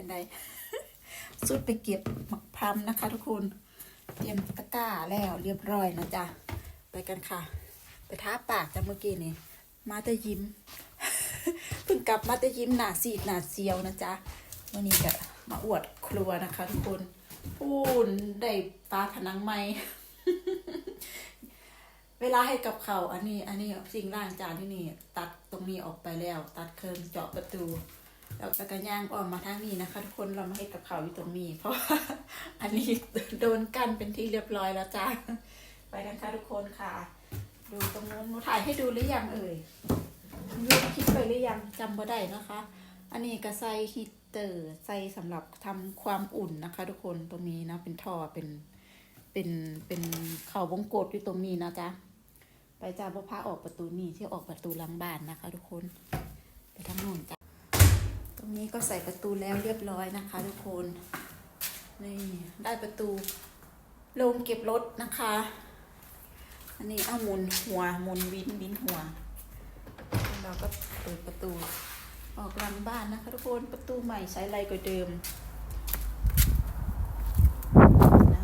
เป็นไรสุดไปเก็บหมักพรำนะคะ ทุกคนเตรียมตะกร้าแล้วเรียบร้อยนะจ๊ะไปกันค่ะ ไปท้าปากจ้ะเมื่อกี้นี่มาแต่ยิ้มเพิ่งกลับมาแต่ยิ้มหนาสีดหนาเซียวนะจ๊ะวันนี้ก็มาอวดครัวนะคะ ทุกคนพูนได้ฟ้าผนังไม้เวลาให้กับเขาอันนี้ อันนี้สิ่งล่างจานที่นี่ ตัดตรงนี้ออกไปแล้ว ตัดเคิร์มเจาะประตู แล้วก็กระย่างออกมาทางนี้นะคะ ทุกคนเรามาให้กับเขาวอยู่ตรงนี้ เพราะว่าอันนี้โดนกันเป็นที่เรียบร้อยแล้วจ้าไปกันค่ะทุกคนค่ะ ดูตรงนู้นหนูถ่ายให้ดูหรือยังเอ่ยดูคลิปไปหรือยังจำบ่ได้นะคะ อันนี้ก็ใส่ฮีตเตอร์ใส่สำหรับทำความอุ่นนะคะ ทุกคนตรงนี้นะเป็นท่อเป็นเป็นเป็นเข่าวงกดอยู่ตรงนี้นะจ๊ะไปจ้าพ่อพาออกประตูนี่ที่ออกประตูหลังบ้านนะคะ ทุกคนไปทางโน้นจ้ะ รงนี้ก็ใส่ประตูแล้วเรียบร้อยนะคะ ทุกคนนี่ได้ประตูลงเก็บรถนะคะ อันนี้เอาหมุนหัวหมุนวินวินหัว เราก็เปิดประตู ออกหลังบ้านนะคะทุกคนประตูใหม่ใช้ไรกว่าเดิมนะ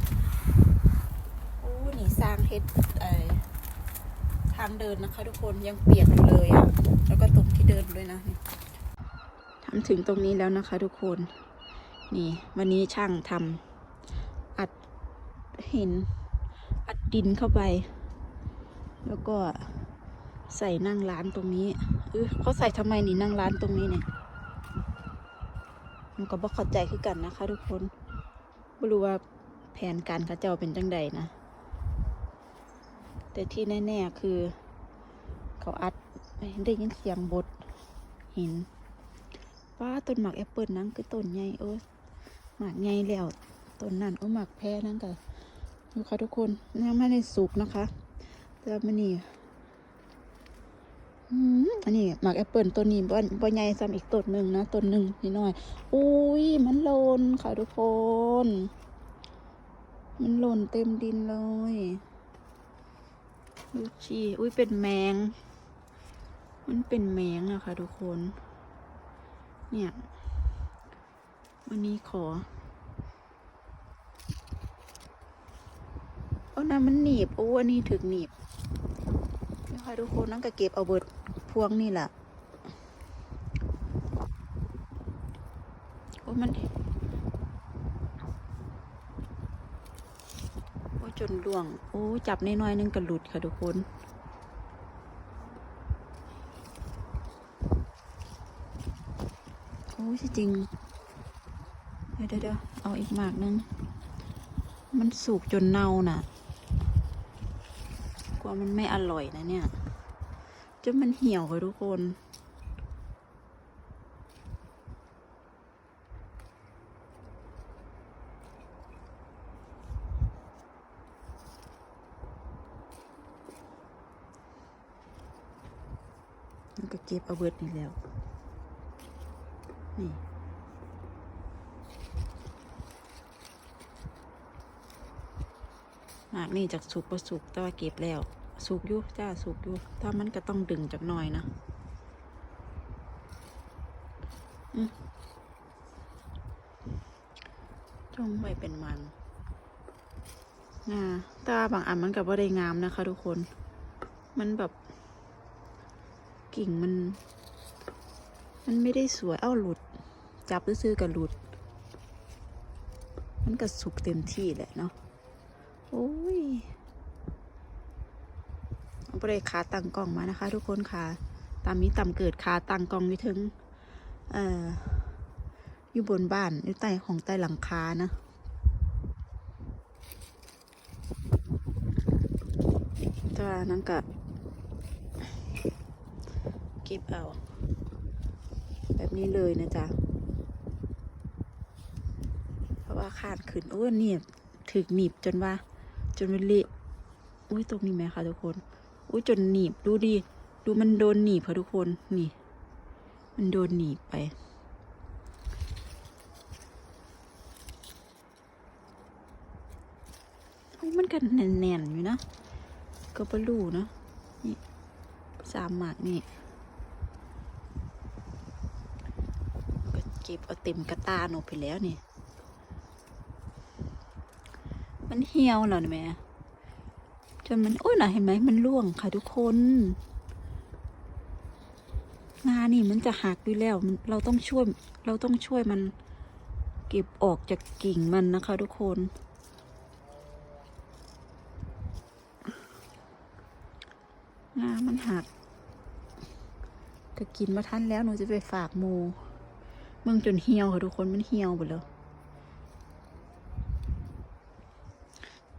โอ้นี่สร้างเฮ็ดทางเดินนะคะ ทุกคนยังเปียกอยู่เลยอะ่ะแล้วก็ตรงที่เดินด้วยนะนี่ ทำถึงตรงนี้แล้วนะคะ ทุกคน นี่ วันนี้ช่างทำอัดหิน อัดดินเข้าไป แล้วก็ใส่นั่งร้านตรงนี้เออเขาใส่ทำไมนี่นั่งร้านตรงนี้เนี่ยมันก็บอกเข้าใจคือกันนะคะ ทุกคนไม่รู้ว่าแผนการเขาเจ้าเป็นจังใดนะ แต่ที่แน่ ๆ คือ เขาอัดได้ยินเสียงบดหิน ป้าต้นหมากแอปเปิลนั่นคือต้นใหญ่เออหมากใหญ่แล้วต้นนั่นโอ้หมากแพ้นั่นก็ดูค่ะทุกคนยังไม่ได้สุกนะคะแต่มันนี่อืมอันนี้หมากแอปเปิลต้นนี้บ่บ่ใหญ่ซ้ำอีกต้นหนึ่งนะต้นหนึ่งนิดหน่อยอุ้ยมันหล่นค่ะทุกคน มันหล่นเต็มดินเลยดูชีอุ้ยเป็นแมง มันเป็นแมงนะคะทุกคน เนี่ย วันนี้ขอเอาน้ำมันหนีบโอ้อันนี้ถึกหนีบนี่ค่ะทุกคนนั่งก็เก็บเอาเบิดพวงนี่แหละโอ้มันโอ้จนล่วง โอ้จับน้อยๆนึงก็หลุดค่ะทุกคน โอ้ยจริง เดี๋ยวเดี๋ยวเอาอีกหมากนึง มันสุกจนเน่าน่ะกลัวมันไม่อร่อยนะเนี่ย จนมันเหี่ยวค่ะทุกคนแล้วก็เก็บเอาเบิดนี่แล้ว นี่หมากนี่จากสุกประสุกแต่ว่าเก็บแล้วสุกอยู่จ้าสุกอยู่ถ้ามันก็ต้องดึงจากหน่อยนะจงไว้เป็นมันงาตว่าบางอันมันกับว่าได้งามนะคะ ทุกคน มันแบบ กิ่งมัน มันไม่ได้สวย เอ้าหลุด จับซื้อๆกับหลุด มันก็สุกเต็มที่แหละเนาะ โอ้ยเอาไปเลยขาตั้งกล่องมานะคะ ทุกคนค่ะ ตามนี้ตามเกิดขาตั้งกล่องอยู่ถึง เอ่อ อยู่บนบ้านอยู่ใต้ของใต้หลังคานะตัวนั้นก็เก็บเอา แบบนี้เลยนะจ๊ะ ว่าขาดขึ้นโอ้ยหนีบถึกหนีบจนว่า จนมันเละอุ้ยตรงนี้ไหมคะทุกคน อุ้ยจนหนีบดูดิดูมันโดนหนีบค่ะทุกคนนี่ มันโดนหนีบไปโอ้ยมันกันแน่นๆอยู่นะก็ปลูนะนี่สามหมากนี่ก็เก็บเอาเต็มกระตาหนูไปแล้วนี่ มันเหี่ยวแล้วนะแม่จนมันโอ้ยน่ะเห็นไหมมันร่วงค่ะทุกคนงานี่มันจะหักอยู่แล้วเราต้องช่วย เราต้องช่วยมัน เก็บออกจากกิ่งมันนะคะ ทุกคน งามันหักก็กินมาทันแล้วหนูจะไปฝากหมูเมืองจนเหี่ยวค่ะทุกคนมันเหี่ยวหมดแล้ว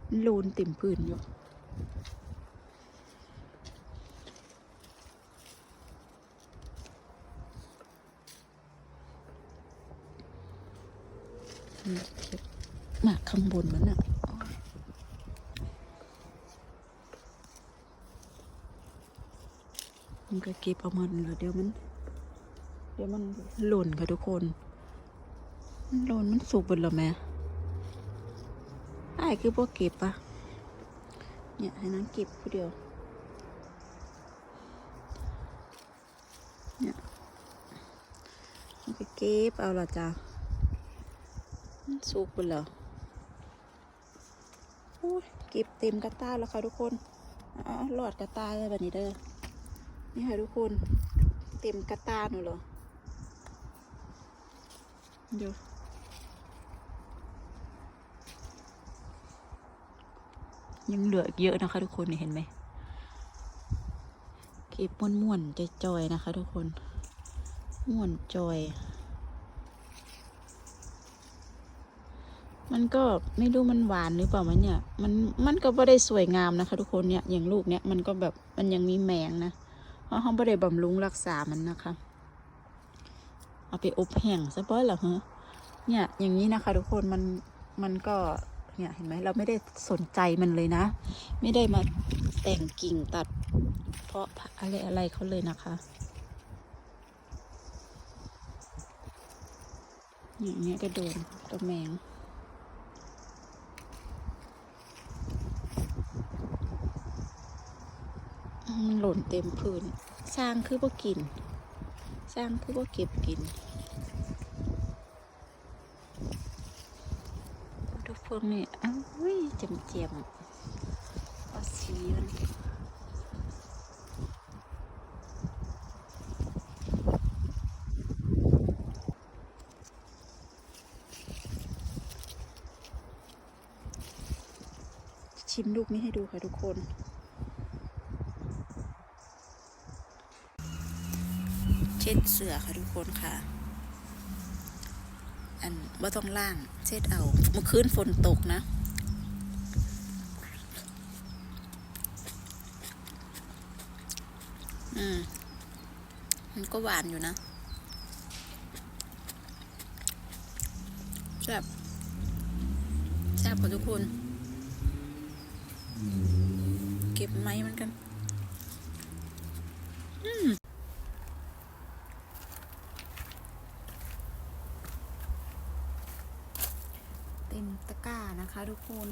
มัน ลูนเต็มพื้นอยู่หมากข้างบนมันอะมันก็เก็บเอามันแล้วเดี๋ยวมัน เดี๋ยวมันหล่นค่ะทุกคน มันหล่นมันสุกหมดแล้วแม่ไอ้ายคือพวกเก็บปะเนี่ยให้นั้นเก็บผู้เดียว เนี่ยมันก็เก็บเอาละจ้ะมันสุกหมดแล้วโอ้ยเก็บเต็มกระตาแล้วค่ะทุกคนอ๋อหลอดกระตาเลยแบบนี้เด้อ นี่ค่ะทุกคน เต็มกระตาหนูเหรอเดี๋ ยังเหลืออีกเยอะนะคะ ทุกคนเห็นไหมเก็บม่วนๆจจอยนะคะ ทุกคนม่วนจอย มันก็ไม่รู้มันหวานหรือเปล่ามันเนี่ย มันมันก็ไม่ได้สวยงามนะคะ ทุกคนเนี่ยอย่างลูกเนี่ยมันก็แบบมันยังมีแมงนะเพราะเขาไม่ได้บำรุงรักษามันนะคะเอาไปอบแห้งซะเปิ้ลเหรอฮะเนี่ยอย่างนี้นะคะ ทุกคนมันมันก็ เนี่ยเห็นไหมเราไม่ได้สนใจมันเลยนะ ไม่ได้มาแต่งกิ่งตัด เพราะอะไรอะไรเขาเลยนะคะอย่างเงี้ยก็โดนตัวแมงมันหล่นเต็มพื้น สร้างคือบ่กิน สร้างคือบ่เก็บกิน ทุก พวกนี่อ้าวเจียมเจียมๆเอาสีมันชิมลูกนี้ให้ดูค่ะทุกคนเช็ดเสือค่ะทุกคนค่ะ อันว่าต้องล่าง เช็ดเอาเมื่อคืนฝนตกนะอืมมันก็หวานอยู่นะแซ่บแซ่บค่ะทุกคน เก็บไม้มันกันเต็มตะกร้า นะคะทุกคน